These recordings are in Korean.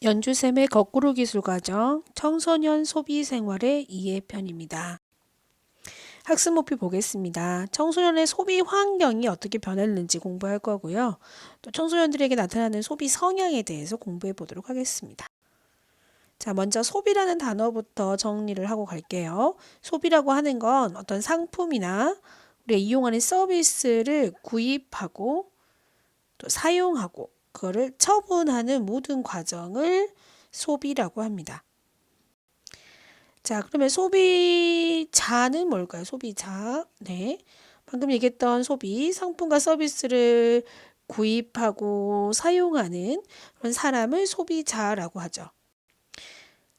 연주쌤의 거꾸로 기술 과정 청소년 소비 생활의 이해 편입니다. 학습 목표 보겠습니다. 청소년의 소비 환경이 어떻게 변했는지 공부할 거고요. 또 청소년들에게 나타나는 소비 성향에 대해서 공부해 보도록 하겠습니다. 자, 먼저 소비라는 단어부터 정리를 하고 갈게요. 소비라고 하는 건 어떤 상품이나 우리가 이용하는 서비스를 구입하고 또 사용하고 그거를 처분하는 모든 과정을 소비라고 합니다. 자, 그러면 소비자는 뭘까요? 소비자. 네. 방금 얘기했던 소비, 상품과 서비스를 구입하고 사용하는 그런 사람을 소비자라고 하죠.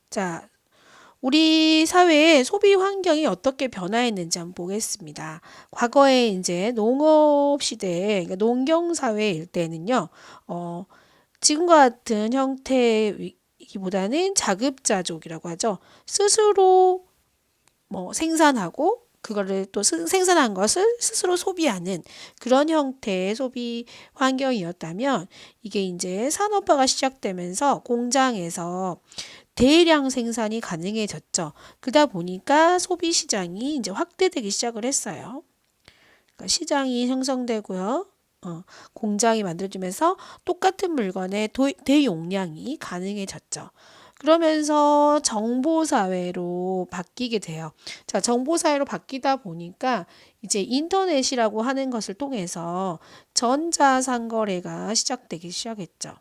자, 우리 사회의 소비 환경이 어떻게 변화했는지 한번 보겠습니다. 과거에 이제 농업 시대, 그러니까 농경 사회일 때는요, 어, 지금과 같은 형태이기보다는 자급자족이라고 하죠. 스스로 뭐 생산하고 그거를 또 생산한 것을 스스로 소비하는 그런 형태의 소비 환경이었다면 이게 이제 산업화가 시작되면서 공장에서 대량 생산이 가능해졌죠. 그러다 보니까 소비 시장이 이제 확대되기 시작을 했어요. 그러니까 시장이 형성되고요. 어, 공장이 만들어지면서 똑같은 물건의 도, 대용량이 가능해졌죠. 그러면서 정보사회로 바뀌게 돼요. 자, 정보사회로 바뀌다 보니까 이제 인터넷이라고 하는 것을 통해서 전자상거래가 시작되기 시작했죠.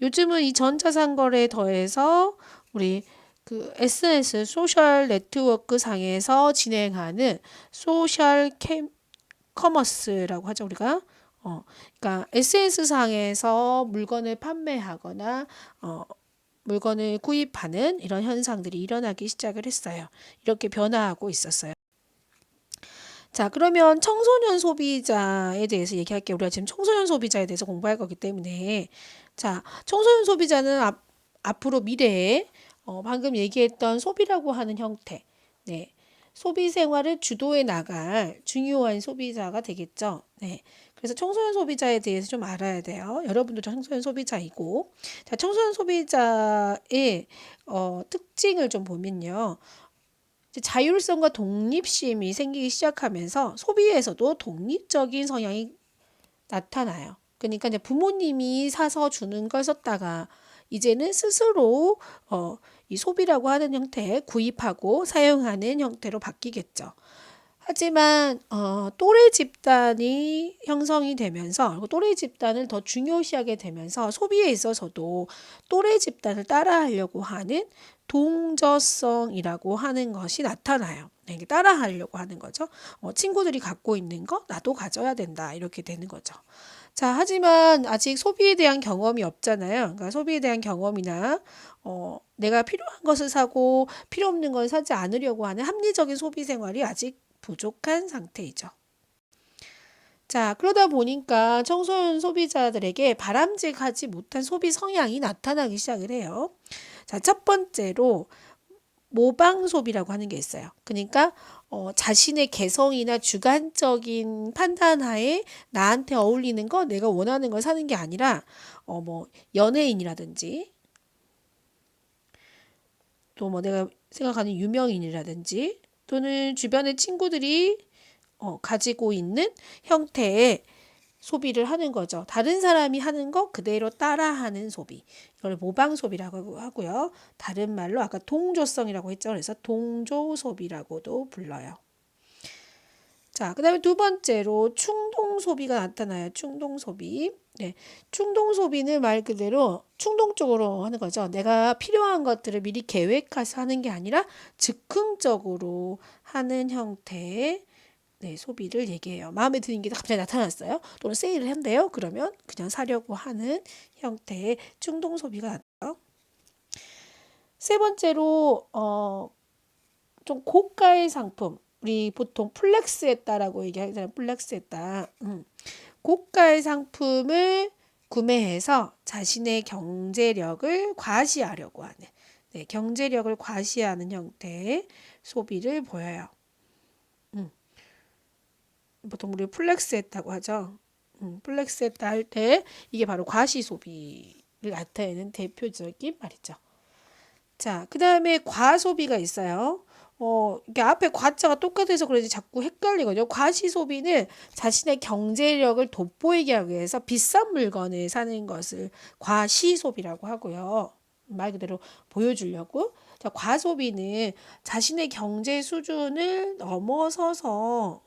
요즘은 이 전자상거래에 더해서 우리 그 SNS 소셜 네트워크 상에서 진행하는 소셜 캠, 커머스라고 하죠 우리가 어 그러니까 SNS 상에서 물건을 판매하거나 어 물건을 구입하는 이런 현상들이 일어나기 시작을 했어요. 이렇게 변화하고 있었어요. 자, 그러면 청소년 소비자에 대해서 얘기할게요. 우리가 지금 청소년 소비자에 대해서 공부할 거기 때문에 자, 청소년 소비자는 앞, 앞으로 미래에 어, 방금 얘기했던 소비라고 하는 형태, 네, 소비 생활을 주도해 나갈 중요한 소비자가 되겠죠. 네. 그래서 청소년 소비자에 대해서 좀 알아야 돼요. 여러분도 청소년 소비자이고. 자, 청소년 소비자의 어, 특징을 좀 보면요. 자율성과 독립심이 생기기 시작하면서 소비에서도 독립적인 성향이 나타나요. 그러니까 이제 부모님이 사서 주는 걸 썼다가 이제는 스스로 어, 이 소비라고 하는 형태 구입하고 사용하는 형태로 바뀌겠죠. 하지만 어, 또래 집단이 형성이 되면서 또래 집단을 더 중요시하게 되면서 소비에 있어서도 또래 집단을 따라하려고 하는 동저성이라고 하는 것이 나타나요. 네, 따라하려고 하는 거죠. 어, 친구들이 갖고 있는 거 나도 가져야 된다 이렇게 되는 거죠. 자, 하지만 아직 소비에 대한 경험이 없잖아요. 그러니까 소비에 대한 경험이나 어, 내가 필요한 것을 사고 필요 없는 걸 사지 않으려고 하는 합리적인 소비 생활이 아직 부족한 상태이죠. 자, 그러다 보니까 청소년 소비자들에게 바람직하지 못한 소비 성향이 나타나기 시작을 해요. 자, 첫 번째로 모방 소비라고 하는 게 있어요. 그러니까 어, 자신의 개성이나 주관적인 판단하에 나한테 어울리는 거 내가 원하는 걸 사는 게 아니라 어, 뭐 연예인이라든지 또 뭐 내가 생각하는 유명인이라든지 또는 주변의 친구들이 어, 가지고 있는 형태의 소비를 하는 거죠. 다른 사람이 하는 거 그대로 따라하는 소비. 이걸 모방 소비라고 하고요. 다른 말로 아까 동조성이라고 했죠. 그래서 동조 소비라고도 불러요. 자, 그 다음에 두 번째로 충동 소비가 나타나요. 충동 소비. 네. 충동 소비는 말 그대로 충동적으로 하는 거죠. 내가 필요한 것들을 미리 계획해서 하는 게 아니라 즉흥적으로 하는 형태의 네, 소비를 얘기해요. 마음에 드는 게 갑자기 나타났어요. 또는 세일을 한대요. 그러면 그냥 사려고 하는 형태의 충동 소비가 나타나요. 세 번째로 어, 좀 고가의 상품. 우리 보통 플렉스했다라고 얘기하잖아요. 플렉스했다. 음. 고가의 상품을 구매해서 자신의 경제력을 과시하려고 하는 네, 경제력을 과시하는 형태의 소비를 보여요. 보통 우리 플렉스 했다고 하죠. 음, 플렉스 했다 할 때 이게 바로 과시 소비 나타내는 대표적인 말이죠. 자, 그 다음에 과소비가 있어요. 어, 이게 앞에 과자가 똑같아서 그런지 자꾸 헷갈리거든요. 과시 소비는 자신의 경제력을 돋보이게 하기 위해서 비싼 물건을 사는 것을 과시 소비라고 하고요. 말 그대로 보여주려고. 자, 과소비는 자신의 경제 수준을 넘어서서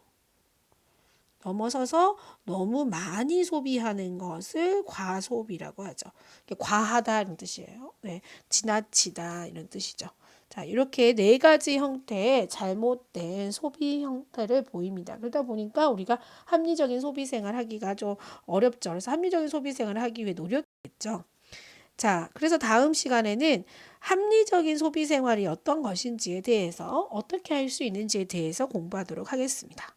넘어서서 너무 많이 소비하는 것을 과소비라고 하죠. 과하다 이런 뜻이에요. 네, 지나치다 이런 뜻이죠. 자, 이렇게 네 가지 형태의 잘못된 소비 형태를 보입니다. 그러다 보니까 우리가 합리적인 소비 생활 하기가 좀 어렵죠. 그래서 합리적인 소비 생활을 하기 위해 노력했죠. 자, 그래서 다음 시간에는 합리적인 소비 생활이 어떤 것인지에 대해서 어떻게 할 수 있는지에 대해서 공부하도록 하겠습니다.